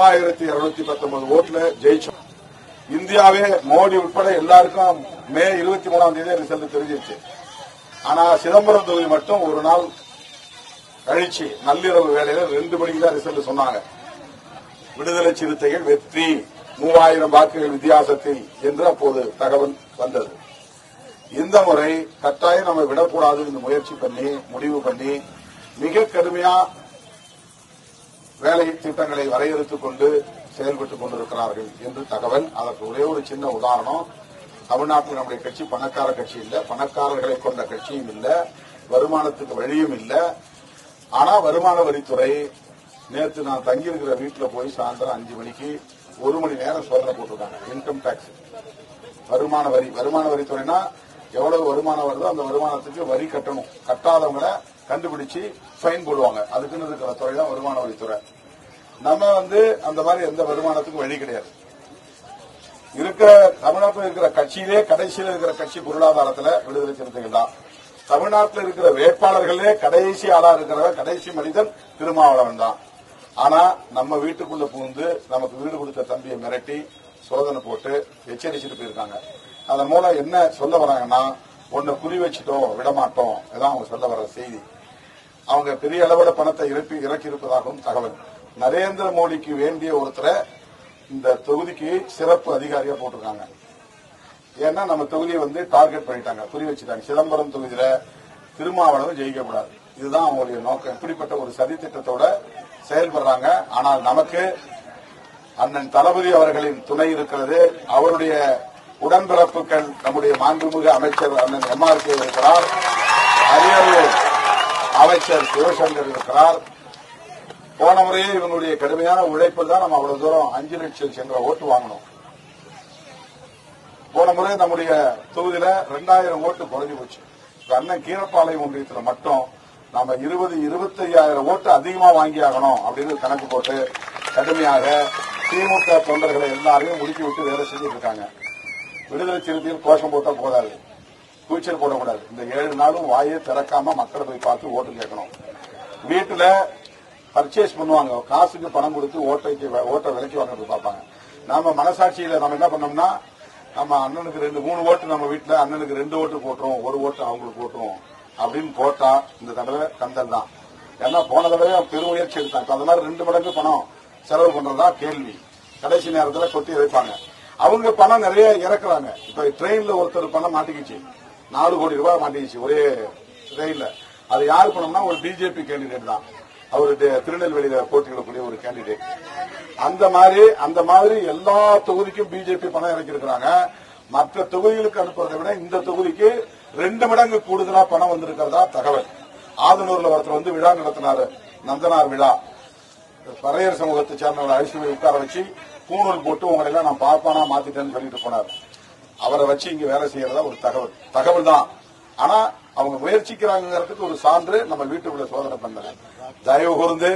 மூவாயிரத்தி இருநூத்தி பத்தொன்பது ஓட்டுல ஜெயிச்சோம். இந்தியாவே மோடி உட்பட எல்லாருக்கும் மே இருபத்தி மூணாம் தேதி ரிசல்ட் தெரிஞ்சிருச்சு. ஆனா சிதம்பரம் தொகுதி மட்டும் ஒரு நாள் கழிச்சு நள்ளிரவு வேலையில ரெண்டு மணிக்கு தான் ரிசல்ட் சொன்னாங்க. விடுதலை சிறுத்தைகள் வெற்றி மூவாயிரம் வாக்குகள் வித்தியாசத்தில் என்று அப்போது தகவல் வந்தது. இந்த முறை கட்டாயம் நம்ம விடக்கூடாதுன்னு முயற்சி பண்ணி முடிவு பண்ணி மிக கடுமையா வேலை திட்டங்களை வரையறுத்துக் கொண்டு செயல்பட்டுக் கொண்டிருக்கிறார்கள் என்று தகவல். அதற்கு ஒரே ஒரு சின்ன உதாரணம். தமிழ்நாட்டில் நம்முடைய கட்சி பணக்கார கட்சி இல்ல. பணக்காரர்களை கொண்ட கட்சியும் இல்ல. வருமானத்துக்கு வழியும் இல்ல. ஆனா வருமான வரித்துறை நேற்று நான் தங்கியிருக்கிற வீட்டில் போய் சாயந்தரம் அஞ்சு மணிக்கு ஒரு மணி நேரம் சோதனை போட்டிருக்காங்க. இன்கம் டாக்ஸ் வருமான வரி. வருமான வரித்துறைனா எவ்வளவு வருமானம் வருதோ அந்த வருமானத்துக்கு வரி கட்டணும். கட்டாதவங்களை கண்டுபிடிச்சு ஃபைன் போடுவாங்க. அதுக்குன்னு இருக்கிற துறை தான் வருமான வரித்துறை நம்ம வந்து அந்த மாதிரி எந்த வருமானத்துக்கும் வழி கிடையாது. இருக்கிற தமிழ்நாட்டில் இருக்கிற கட்சியிலே கடைசியில் இருக்கிற கட்சி பொருளாதாரத்துல விடுதலை சிறுத்தைகள் தான். தமிழ்நாட்டில் இருக்கிற வேட்பாளர்களே கடைசி ஆளா இருக்கிறவர் கடைசி மனிதன் திருமாவளவன் தான். ஆனா நம்ம வீட்டுக்குள்ள புகுந்து நமக்கு வீடு கொடுத்த தம்பியை மிரட்டி சோதனை போட்டு எச்சரிச்சுட்டு போயிருக்காங்க. அதன் மூலம் என்ன சொல்ல வராங்கன்னா ஒன்னு குறி வச்சுட்டோம் விடமாட்டோம். இதான் அவங்க சொல்ல வர செய்தி. அவங்க பெரிய அளவில் பணத்தை இறப்பி இறக்கி இருப்பதாகவும் தகவல். நரேந்திர மோடிக்கு வேண்டிய ஒருத்தரை இந்த தொகுதிக்கு சிறப்பு அதிகாரியா போட்டிருக்காங்க. ஏன்னா நம்ம தொகுதியை வந்து டார்கெட் பண்ணிட்டாங்க. புரி வச்சுட்டாங்க. சிதம்பரம் தொகுதியில திருமாவளவு ஜெயிக்கக்கூடாது. இதுதான் அவங்களுடைய நோக்கம். இப்படிப்பட்ட ஒரு சதி திட்டத்தோட செயல்படுறாங்க. ஆனால் நமக்கு அண்ணன் தளபதி அவர்களின் துணை இருக்கிறது. அவருடைய உடன்பிறப்புகள் நம்முடைய மாண்புமிகு அமைச்சர் அண்ணன் எம்ஆர் கே இருக்கிறார். அரியலூர் அமைச்சர் சிவசங்கர் இருக்கிறார். போன முறையே இவங்களுடைய கடுமையான உழைப்பில் தான் நம்ம அவ்வளவு தூரம் அஞ்சு லட்சம் சென்ற ஓட்டு வாங்கணும் போன முறை நம்முடைய தொகுதியில ரெண்டாயிரம் ஓட்டு குறைஞ்சு போச்சு. அண்ணன் கீரப்பாளையம் ஒன்றியத்தில் மட்டும் நாம இருபது இருபத்தி ஐயாயிரம் ஓட்டு அதிகமா வாங்கி ஆகணும் அப்படின்னு கணக்கு போட்டு கடுமையாக திமுக தொண்டர்களை எல்லாரையும் முடுக்கி விட்டு வேலை செஞ்சுட்டு இருக்காங்க. விடுதலை சிறுத்தையில் கோஷம் போட்டா போதாது. கூச்சல் போடக்கூடாது. இந்த ஏழு நாளும் வாயை திறக்காம மக்களை போய் பார்த்து ஓட்டு கேட்கணும். வீட்டுல பர்ச்சேஸ் பண்ணுவாங்க. காசுக்கு பணம் கொடுத்து ஓட்டைக்கு ஓட்டை விலைக்கு வாங்குறது பார்ப்பாங்க. நாம மனசாட்சியில நம்ம என்ன பண்ணோம்னா நம்ம அண்ணனுக்கு ரெண்டு மூணு ஓட்டு நம்ம வீட்டுல அண்ணனுக்கு ரெண்டு ஓட்டு போட்டுரும் ஒரு ஓட்டு அவங்களுக்கு போட்டுரும் அப்படின்னு போட்டா இந்த தடவை கந்தல் தான். ஏன்னா போன தடவை பெருமுயற்சி எடுத்தாங்க அந்த மாதிரி ரெண்டு மடங்கு பணம் செலவு பண்றதா கேள்வி. கடைசி நேரத்தில் கொட்டி வைப்பாங்க அவங்க பணம் நிறைய இறக்குறாங்க. இப்ப ட்ரெயின்ல ஒருத்தர் பணம் மாட்டிக்கிச்சு. நாலு கோடி ரூபாய் மாட்டிச்சு ஒரே ரயில்ல அது யார் பண்ணோம்னா ஒரு பிஜேபி கேண்டிடேட் தான். அவரு திருநெல்வேலியில போட்டியிடக்கூடிய ஒரு கேண்டிடேட் அந்த மாதிரி அந்த மாதிரி எல்லா தொகுதிக்கும் பிஜேபி பணம் இறக்கியிருக்கிறாங்க. மற்ற தொகுதிகளுக்கு அனுப்புறதை விட இந்த தொகுதிக்கு ரெண்டு மடங்கு கூடுதலா பணம் வந்திருக்கிறதா தகவல். ஆதனூர்ல ஒருத்தர் வந்து விழா நடத்தினாரு நந்தனார் விழா. பறையர் சமூகத்தை சேர்ந்தவங்களை அழிச்சு போய் உட்கார வச்சு பூணூல் போட்டு உங்களை எல்லாம் நான் பார்ப்பானா மாத்திட்டேன்னு சொல்லிட்டு போனார். அவரை வச்சு இங்க வேலை செய்யறதா ஒரு தகவல். தகவல் தான் ஆனா அவங்க முயற்சிக்கிறாங்கிறதுக்கு ஒரு சான்று நம்ம வீட்டுக்குள்ள சோதனை பண்ணல தயவு கூர்ந்து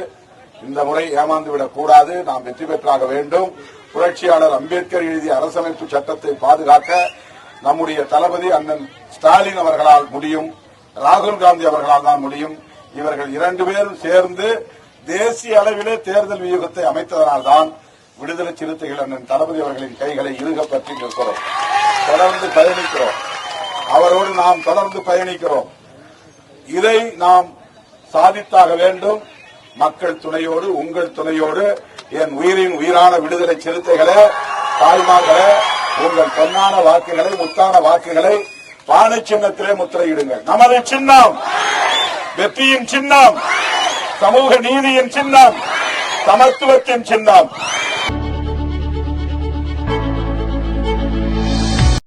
இந்த முறை ஏமாந்து விடக் கூடாது நாம் வெற்றி பெற்றாக வேண்டும். புரட்சியாளர் அம்பேத்கர் எழுதிய அரசமைப்பு சட்டத்தை பாதுகாக்க நம்முடைய தளபதி அண்ணன் ஸ்டாலின் அவர்களால் முடியும். ராகுல் காந்தி அவர்களால் தான் முடியும். இவர்கள் இரண்டு பேரும் சேர்ந்து தேசிய அளவிலே தேர்தல் வியூகத்தை அமைத்ததனால்தான் விடுதலை சிறுத்தைகள் அண்ணன் தளபதி அவர்களின் கைகளை இருக பற்றி நிற்கிறோம். தொடர்ந்து பயணிக்கிறோம். அவரோடு நாம் தொடர்ந்து பயணிக்கிறோம். இதை நாம் சாதித்தாக வேண்டும். மக்கள் துணையோடு உங்கள் துணையோடு என் உயிரின் உயிரான விடுதலை சிறுத்தைகளே தாய்மார்களே உங்கள் பொன்னான வாக்குகளை முத்தான வாக்குகளை பானை சின்னத்திலே முத்திரையிடுங்கள். நமது சின்னம் வெற்றியின் சின்னம் சமூக நீதியின் சின்னம் சமத்துவத்தின் சின்னம்.